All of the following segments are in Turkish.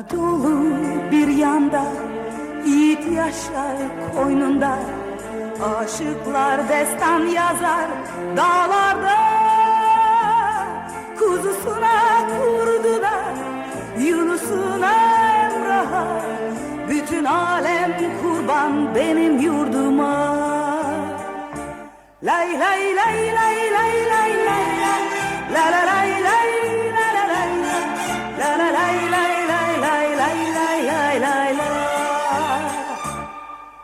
Anadolu bir yanda Yiğit yaşar koynunda. Aşıklar destan yazar dağlarda Kuzusuna kurdular Yunus'una Emrah'a. Bütün alem kurban benim yurduma. Lay lay lay lay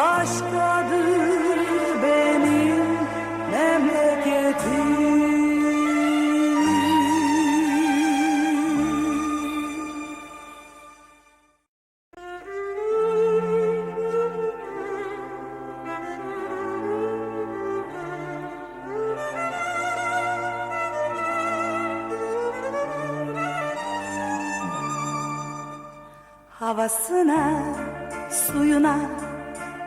başkadır benim memleketim. Havasına, suyuna,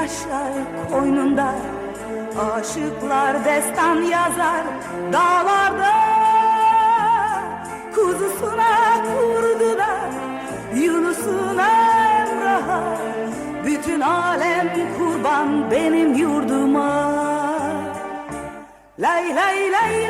Yaşar koynunda Aşıklar destan yazar dağlarda. Kuzusuna kurdular Yunus'una Emrah'a Bütün alem kurban benim yurduma. Lay lay lay lay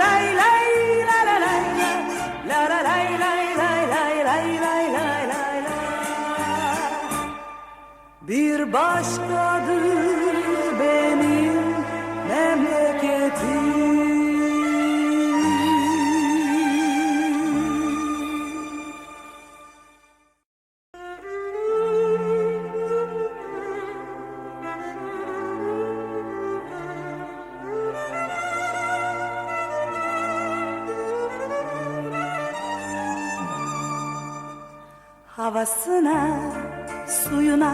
başkadır benim memleketim. Havasına, suyuna,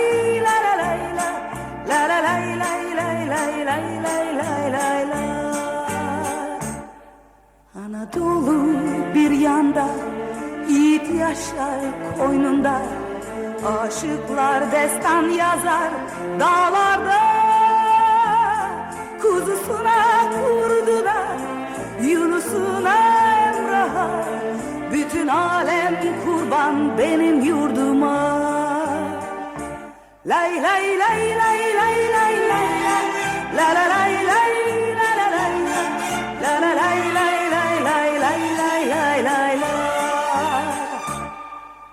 Anadolu bir yanda Yiğit yaşar koynunda Aşıklar destan yazar dağlarda Kuzusuna kurduna Yunus'una Emrah'a Bütün alem kurban benim yurduma Lay lay lay lay lay lay lay la la lay lay